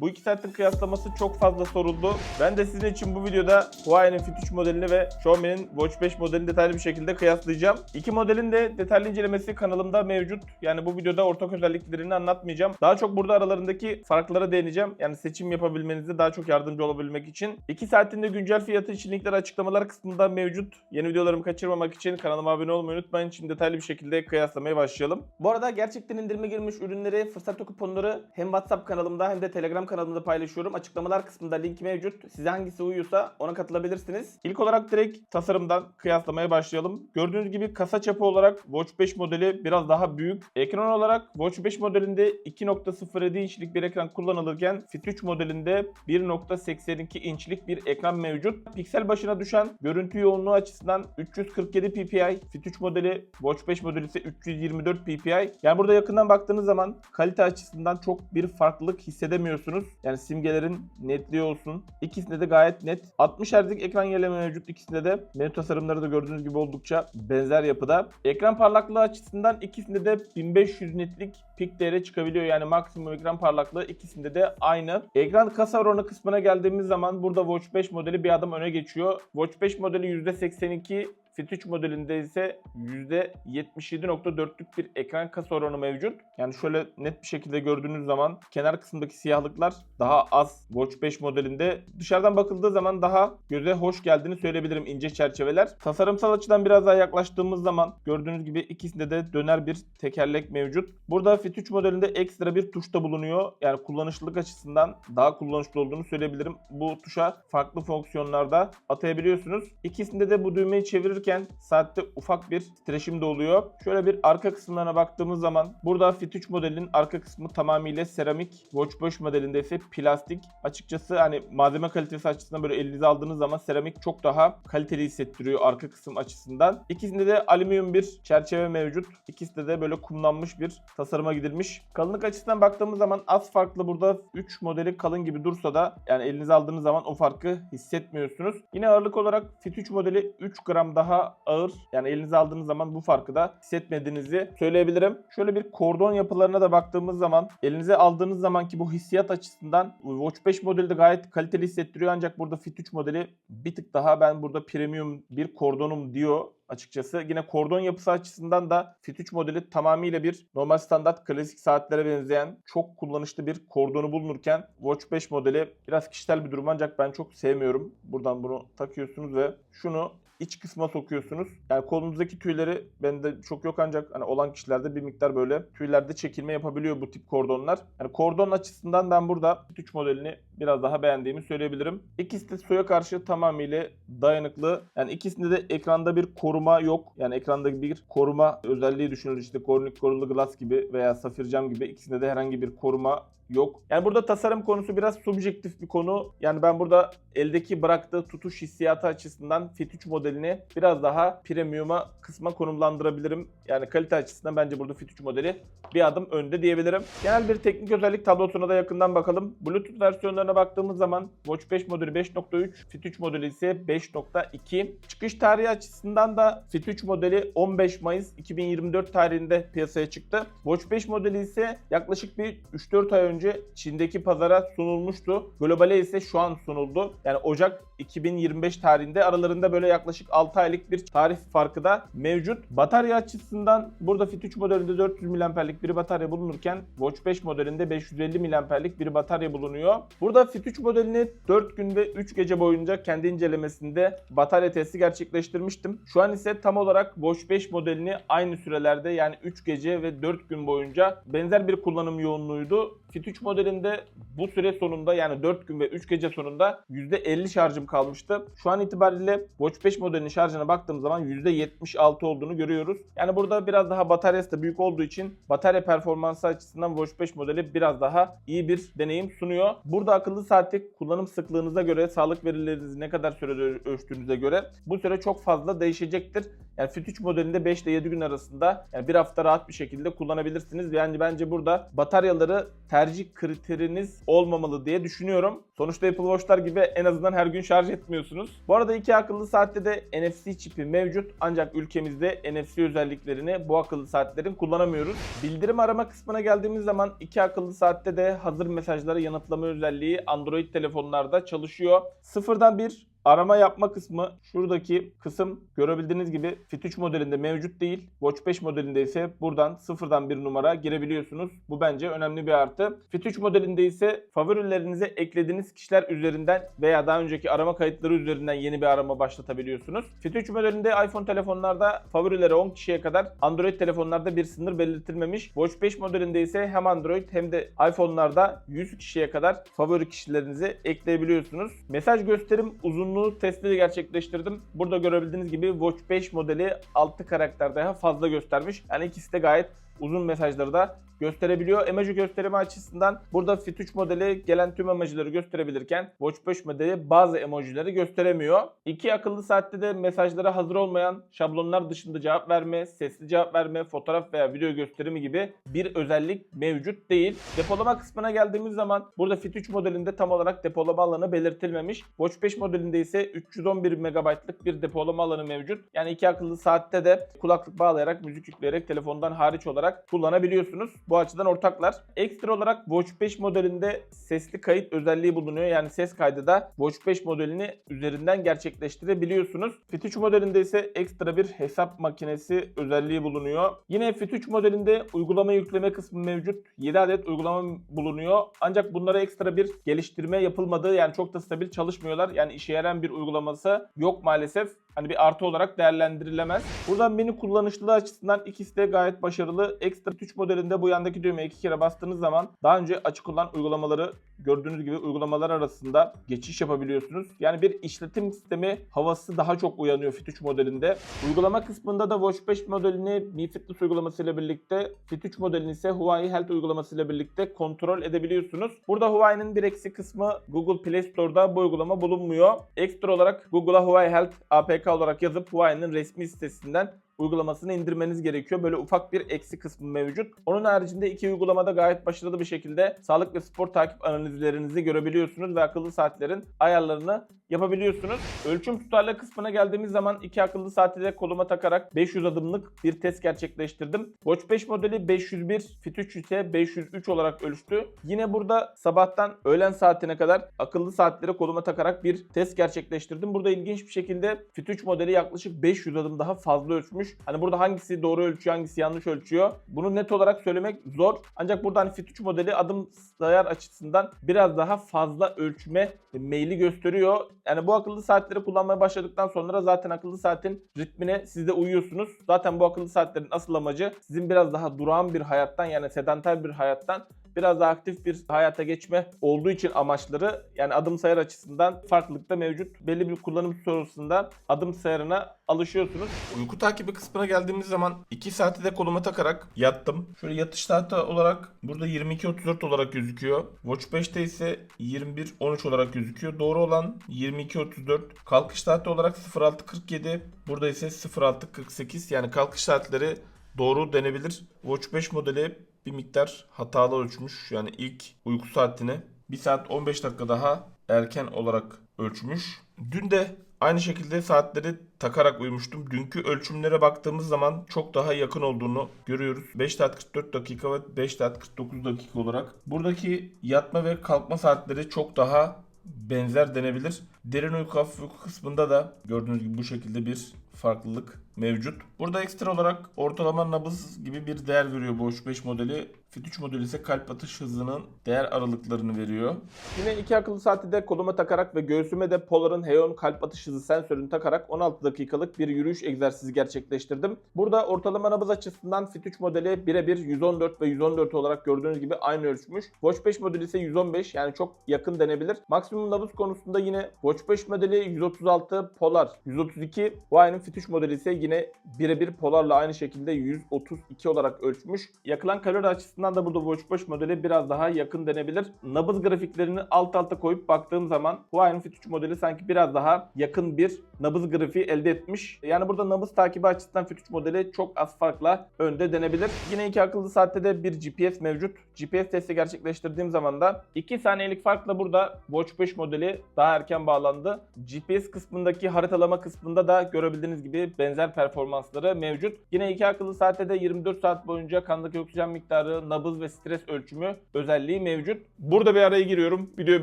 Bu iki saatin kıyaslaması çok fazla soruldu. Ben de sizin için bu videoda Huawei'nin Fit 3 modelini ve Xiaomi'nin Watch 5 modelini detaylı bir şekilde kıyaslayacağım. İki modelin de detaylı incelemesi kanalımda mevcut. Yani bu videoda ortak özelliklerini anlatmayacağım. Daha çok burada aralarındaki farklara değineceğim. Yani seçim yapabilmenize daha çok yardımcı olabilmek için. 2 saatin de güncel fiyatı için linkler açıklamalar kısmında mevcut. Yeni videolarımı kaçırmamak için kanalıma abone olmayı unutmayın. Şimdi detaylı bir şekilde kıyaslamaya başlayalım. Bu arada gerçekten indirime girmiş ürünleri, fırsat kuponları hem WhatsApp kanalımda hem de Telegram kanalımda paylaşıyorum. Açıklamalar kısmında link mevcut. Size hangisi uyuyorsa ona katılabilirsiniz. İlk olarak direkt tasarımdan kıyaslamaya başlayalım. Gördüğünüz gibi kasa çapı olarak Watch 5 modeli biraz daha büyük. Ekran olarak Watch 5 modelinde 2.07 inçlik bir ekran kullanılırken Fit 3 modelinde 1.82 inçlik bir ekran mevcut. Piksel başına düşen görüntü yoğunluğu açısından 347 ppi, Fit 3 modeli, Watch 5 modeli ise 324 ppi. Yani burada yakından baktığınız zaman kalite açısından çok bir farklılık hissedemiyorsunuz. Yani simgelerin netliği olsun. İkisinde de gayet net. 60 Hz'lik ekran yerleme mevcut ikisinde de. Menü tasarımları da gördüğünüz gibi oldukça benzer yapıda. Ekran parlaklığı açısından ikisinde de 1500 nitlik pik değeri çıkabiliyor. Yani maksimum ekran parlaklığı ikisinde de aynı. Ekran kasa oranı kısmına geldiğimiz zaman burada Watch 5 modeli bir adım öne geçiyor. Watch 5 modeli %82 Fit 3 modelinde ise %77.4'lük bir ekran kasa oranı mevcut. Yani şöyle net bir şekilde gördüğünüz zaman kenar kısmındaki siyahlıklar daha az Watch 5 modelinde. Dışarıdan bakıldığı zaman daha göze hoş geldiğini söyleyebilirim ince çerçeveler. Tasarımsal açıdan biraz daha yaklaştığımız zaman gördüğünüz gibi ikisinde de döner bir tekerlek mevcut. Burada Fit 3 modelinde ekstra bir tuş da bulunuyor. Yani kullanışlılık açısından daha kullanışlı olduğunu söyleyebilirim. Bu tuşa farklı fonksiyonlarda atayabiliyorsunuz. İkisinde de bu düğmeyi çevirirken saatte ufak bir titreşim de oluyor. Şöyle bir arka kısımlarına baktığımız zaman burada Fit 3 modelinin arka kısmı tamamıyla seramik. Watch 5 modelinde ise plastik. Açıkçası hani malzeme kalitesi açısından böyle elinize aldığınız zaman seramik çok daha kaliteli hissettiriyor arka kısım açısından. İkisinde de alüminyum bir çerçeve mevcut. İkisinde de böyle kumlanmış bir tasarıma gidilmiş. Kalınlık açısından baktığımız zaman az farklı burada 3 modeli kalın gibi dursa da yani elinize aldığınız zaman o farkı hissetmiyorsunuz. Yine ağırlık olarak Fit 3 modeli 3 gram daha ağır. Yani elinize aldığınız zaman bu farkı da hissetmediğinizi söyleyebilirim. Şöyle bir kordon yapılarına da baktığımız zaman elinize aldığınız zamanki bu hissiyat açısından Watch 5 modeli de gayet kaliteli hissettiriyor ancak burada Fit 3 modeli bir tık daha ben burada premium bir kordonum diyor açıkçası. Yine kordon yapısı açısından da Fit 3 modeli tamamıyla bir normal standart klasik saatlere benzeyen çok kullanışlı bir kordonu bulunurken Watch 5 modeli biraz kişisel bir durum ancak ben çok sevmiyorum. Buradan bunu takıyorsunuz ve şunu iç kısma sokuyorsunuz. Yani kolunuzdaki tüyleri bende çok yok ancak hani olan kişilerde bir miktar böyle tüylerde çekilme yapabiliyor bu tip kordonlar. Yani kordon açısından ben burada Fit 3 modelini biraz daha beğendiğimi söyleyebilirim. İkisi de suya karşı tamamıyla dayanıklı. Yani ikisinde de ekranda bir koruma yok. Yani ekranda bir koruma özelliği düşünülür. İşte Corning Gorilla Glass gibi veya Safir Cam gibi ikisinde de herhangi bir koruma yok. Yani burada tasarım konusu biraz subjektif bir konu. Yani ben burada eldeki bıraktığı tutuş hissiyatı açısından Fit 3 modelini biraz daha premium'a kısma konumlandırabilirim. Yani kalite açısından bence burada Fit 3 modeli bir adım önde diyebilirim. Genel bir teknik özellik tablosuna da yakından bakalım. Bluetooth versiyonlarına baktığımız zaman Watch 5 modeli 5.3, Fit 3 modeli ise 5.2. Çıkış tarihi açısından da Fit 3 modeli 15 Mayıs 2024 tarihinde piyasaya çıktı. Watch 5 modeli ise yaklaşık bir 3-4 ay önce Çin'deki pazara sunulmuştu. Globale ise şu an sunuldu. Yani Ocak 2025 tarihinde aralarında böyle yaklaşık 6 aylık bir tarih farkı da mevcut. Batarya açısından burada Fit 3 modelinde 400 mAh'lik bir batarya bulunurken Watch 5 modelinde 550 mAh'lik bir batarya bulunuyor. Burada Fit 3 modelini 4 gün ve 3 gece boyunca kendi incelemesinde batarya testi gerçekleştirmiştim. Şu an ise tam olarak Watch 5 modelini aynı sürelerde yani 3 gece ve 4 gün boyunca benzer bir kullanım yoğunluğuydu. Fit 3 modelinde bu süre sonunda yani 4 gün ve 3 gece sonunda %50 şarjım kalmıştı. Şu an itibariyle Watch 5 modelinin şarjına baktığım zaman %76 olduğunu görüyoruz. Yani burada biraz daha bataryası da büyük olduğu için batarya performansı açısından Watch 5 modeli biraz daha iyi bir deneyim sunuyor. Burada akıllı saati kullanım sıklığınıza göre, sağlık verilerinizi ne kadar sürede ölçtüğünüze göre bu süre çok fazla değişecektir. Yani Fit 3 modelinde 5 ile 7 gün arasında yani bir hafta rahat bir şekilde kullanabilirsiniz. Yani bence burada bataryaları tercih tercih kriteriniz olmamalı diye düşünüyorum. Sonuçta Apple Watch'lar gibi en azından her gün şarj etmiyorsunuz. Bu arada iki akıllı saatte de NFC çipi mevcut ancak ülkemizde NFC özelliklerini bu akıllı saatlerin kullanamıyoruz. Bildirim arama kısmına geldiğimiz zaman iki akıllı saatte de hazır mesajları yanıtlama özelliği Android telefonlarda çalışıyor. Sıfırdan bir Arama yapma kısmı şuradaki kısım görebildiğiniz gibi Fit 3 modelinde mevcut değil. Watch 5 modelinde ise buradan sıfırdan bir numara girebiliyorsunuz. Bu bence önemli bir artı. Fit 3 modelinde ise favorilerinize eklediğiniz kişiler üzerinden veya daha önceki arama kayıtları üzerinden yeni bir arama başlatabiliyorsunuz. Fit 3 modelinde iPhone telefonlarda favorilere 10 kişiye kadar Android telefonlarda bir sınır belirtilmemiş. Watch 5 modelinde ise hem Android hem de iPhone'larda 100 kişiye kadar favori kişilerinizi ekleyebiliyorsunuz. Mesaj gösterim uzunluğu uzunluğu testleri gerçekleştirdim. Burada görebildiğiniz gibi Watch 5 modeli 6 karakter daha fazla göstermiş. Yani ikisi de gayet uzun mesajları da gösterebiliyor. Emoji gösterimi açısından burada Fit 3 modeli gelen tüm emojileri gösterebilirken Watch 5 modeli bazı emojileri gösteremiyor. İki akıllı saatte de mesajlara hazır olmayan şablonlar dışında cevap verme, sesli cevap verme, fotoğraf veya video gösterimi gibi bir özellik mevcut değil. Depolama kısmına geldiğimiz zaman burada Fit 3 modelinde tam olarak depolama alanı belirtilmemiş. Watch 5 modelinde ise 311 MB'lık bir depolama alanı mevcut. Yani iki akıllı saatte de kulaklık bağlayarak müzik yükleyerek telefondan hariç olarak kullanabiliyorsunuz. Bu açıdan ortaklar. Ekstra olarak Watch 5 modelinde sesli kayıt özelliği bulunuyor. Yani ses kaydı da Watch 5 modelini üzerinden gerçekleştirebiliyorsunuz. Fit 3 modelinde ise ekstra bir hesap makinesi özelliği bulunuyor. Yine Fit 3 modelinde uygulama yükleme kısmı mevcut. 7 adet uygulama bulunuyor. Ancak bunlara ekstra bir geliştirme yapılmadı. Yani çok da stabil çalışmıyorlar. Yani işe yarayan bir uygulaması yok maalesef hani bir artı olarak değerlendirilemez. Buradan menü kullanışlılığı açısından ikisi de gayet başarılı. Ekstra 3 modelinde bu yandaki düğmeye iki kere bastığınız zaman daha önce açık olan uygulamaları gördüğünüz gibi uygulamalar arasında geçiş yapabiliyorsunuz. Yani bir işletim sistemi havası daha çok uyanıyor Fit 3 modelinde. Uygulama kısmında da Watch 5 modelini Mi Fitness uygulamasıyla birlikte Fit 3 modelini ise Huawei Health uygulamasıyla birlikte kontrol edebiliyorsunuz. Burada Huawei'nin bir eksik kısmı Google Play Store'da bu uygulama bulunmuyor. Ekstra olarak Google'a Huawei Health APK olarak yazıp Huawei'nin resmi sitesinden uygulamasını indirmeniz gerekiyor. Böyle ufak bir eksi kısmı mevcut. Onun haricinde iki uygulamada gayet başarılı bir şekilde sağlık ve spor takip analizlerinizi görebiliyorsunuz ve akıllı saatlerin ayarlarını yapabiliyorsunuz. Ölçüm tutarlı kısmına geldiğimiz zaman iki akıllı saati de koluma takarak 500 adımlık bir test gerçekleştirdim. Watch 5 modeli 501, Fit 3 ise 503 olarak ölçtü. Yine burada sabahtan öğlen saatine kadar akıllı saatleri koluma takarak bir test gerçekleştirdim. Burada ilginç bir şekilde Fit 3 modeli yaklaşık 500 adım daha fazla ölçmüş. Hani burada hangisi doğru ölçüyor, hangisi yanlış ölçüyor? Bunu net olarak söylemek zor. Ancak burada hani Fit 3 modeli adım sayar açısından biraz daha fazla ölçme meyli gösteriyor. Yani bu akıllı saatleri kullanmaya başladıktan sonra zaten akıllı saatin ritmine siz de uyuyorsunuz. Zaten bu akıllı saatlerin asıl amacı sizin biraz daha durağan bir hayattan yani sedanter bir hayattan biraz daha aktif bir hayata geçme olduğu için amaçları yani adım sayar açısından farklılık da mevcut. Belli bir kullanım sonrasında adım sayarına alışıyorsunuz. Uyku takibi kısmına geldiğimiz zaman 2 saati de koluma takarak yattım. Şöyle yatış saati olarak burada 22.34 olarak gözüküyor. Watch 5'te ise 21.13 olarak gözüküyor. Doğru olan 22.34. Kalkış saati olarak 06.47. Burada ise 06.48 yani kalkış saatleri doğru denebilir. Watch 5 modeli bir miktar hatalı ölçmüş. Yani ilk uyku saatini 1 saat 15 dakika daha erken olarak ölçmüş. Dün de aynı şekilde saatleri takarak uyumuştum. Dünkü ölçümlere baktığımız zaman çok daha yakın olduğunu görüyoruz. 5 saat 44 dakika ve 5 saat 49 dakika olarak. Buradaki yatma ve kalkma saatleri çok daha benzer denebilir. Derin uyku hafif uyku kısmında da gördüğünüz gibi bu şekilde bir farklılık mevcut. Burada ekstra olarak ortalama nabız gibi bir değer veriyor Bosch 5 modeli. Fit 3 modeli ise kalp atış hızının değer aralıklarını veriyor. Yine iki akıllı saati de koluma takarak ve göğsüme de Polar'ın Heon kalp atış hızı sensörünü takarak 16 dakikalık bir yürüyüş egzersizi gerçekleştirdim. Burada ortalama nabız açısından Fit 3 modeli birebir 114 ve 114 olarak gördüğünüz gibi aynı ölçmüş. Watch 5 modeli ise 115 yani çok yakın denebilir. Maksimum nabız konusunda yine Watch 5 modeli 136, Polar 132, Huawei'nin Fit3 modeli ise yine birebir Polar'la aynı şekilde 132 olarak ölçmüş. Yakılan kalori açısından da burada Watch 5 modeli biraz daha yakın denebilir. Nabız grafiklerini alt alta koyup baktığım zaman Huawei'nin Fit3 modeli sanki biraz daha yakın bir nabız grafiği elde etmiş. Yani burada nabız takibi açısından Fit3 modeli çok az farkla önde denebilir. Yine iki akıllı saatte de bir GPS mevcut. GPS testi gerçekleştirdiğim zaman da 2 saniyelik farkla burada Watch 5 modeli daha erken bağlandı. GPS kısmındaki haritalama kısmında da görebildiğiniz gibi benzer performansları mevcut. Yine iki akıllı saatte de 24 saat boyunca kandaki oksijen miktarı, nabız ve stres ölçümü özelliği mevcut. Burada bir araya giriyorum. Videoyu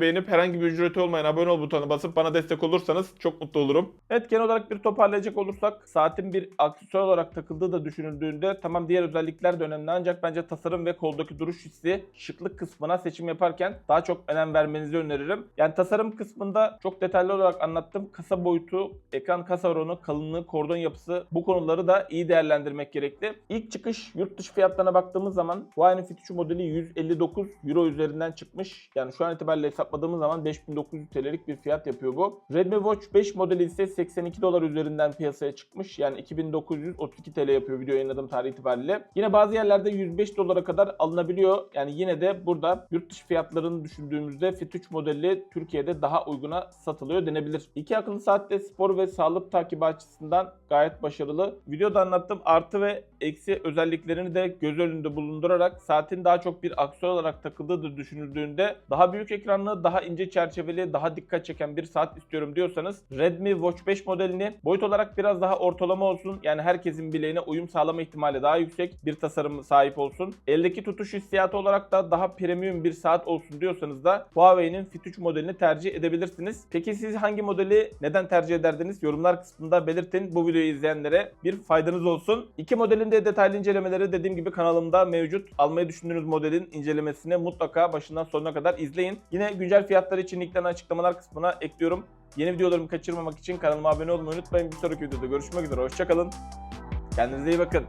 beğenip herhangi bir ücreti olmayan abone ol butonuna basıp bana destek olursanız çok mutlu olurum. Evet genel olarak bir toparlayacak olursak saatin bir aksesuar olarak takıldığı da düşünüldüğünde tamam diğer özellikler de önemli ancak bence tasarım ve koldaki duruş hissi şıklık kısmına seçim yaparken daha çok önem vermenizi öneririm. Yani tasarım kısmında çok detaylı olarak anlattım. Kasa boyutu, ekran kasa oranı, kalınlığı, kordon yapısı bu konuları da iyi değerlendirmek gerekli. İlk çıkış yurt dışı fiyatlarına baktığımız zaman Huawei'nin Fit 3 modeli 159 Euro üzerinden çıkmış. Yani şu an itibariyle hesapladığımız zaman 5900 TL'lik bir fiyat yapıyor bu. Redmi Watch 5 modeli ise 82 dolar üzerinden piyasaya çıkmış. Yani 2932 TL yapıyor video yayınladığım tarih itibariyle. Yine bazı yerlerde 105 dolara kadar alınabiliyor. Yani yine de burada yurt dışı fiyatlarını düşündüğümüzde Fit 3 modeli Türkiye'de daha uyguna satılıyor denebilir. İki akıllı saatte spor ve sağlık takibi açısından gayet başarılı. Videoda anlattığım artı ve eksi özelliklerini de göz önünde bulundurarak saatin daha çok bir aksiyon olarak takıldığıdır düşünüldüğünde daha büyük ekranlı, daha ince çerçeveli, daha dikkat çeken bir saat istiyorum diyorsanız Redmi Watch 5 modelini boyut olarak biraz daha ortalama olsun. Yani herkesin bileğine uyum sağlama ihtimali daha yüksek bir tasarım sahip olsun. Eldeki tutuş hissiyatı olarak da daha premium bir saat olsun diyorsanız da Huawei'nin Fit 3 modelini tercih edebilirsiniz. Peki siz hangi modeli neden tercih ederdiniz? Yorumlar kısmında belirtin. Bu videoyu izleyenlere bir faydanız olsun. İki modelin de detaylı incelemeleri dediğim gibi kanalımda mevcut. Almayı düşündüğünüz modelin incelemesini mutlaka başından sonuna kadar izleyin. Yine güncel fiyatlar için linklerini açıklamalar kısmına ekliyorum. Yeni videolarımı kaçırmamak için kanalıma abone olmayı unutmayın. Bir sonraki videoda görüşmek üzere. Hoşçakalın. Kendinize iyi bakın.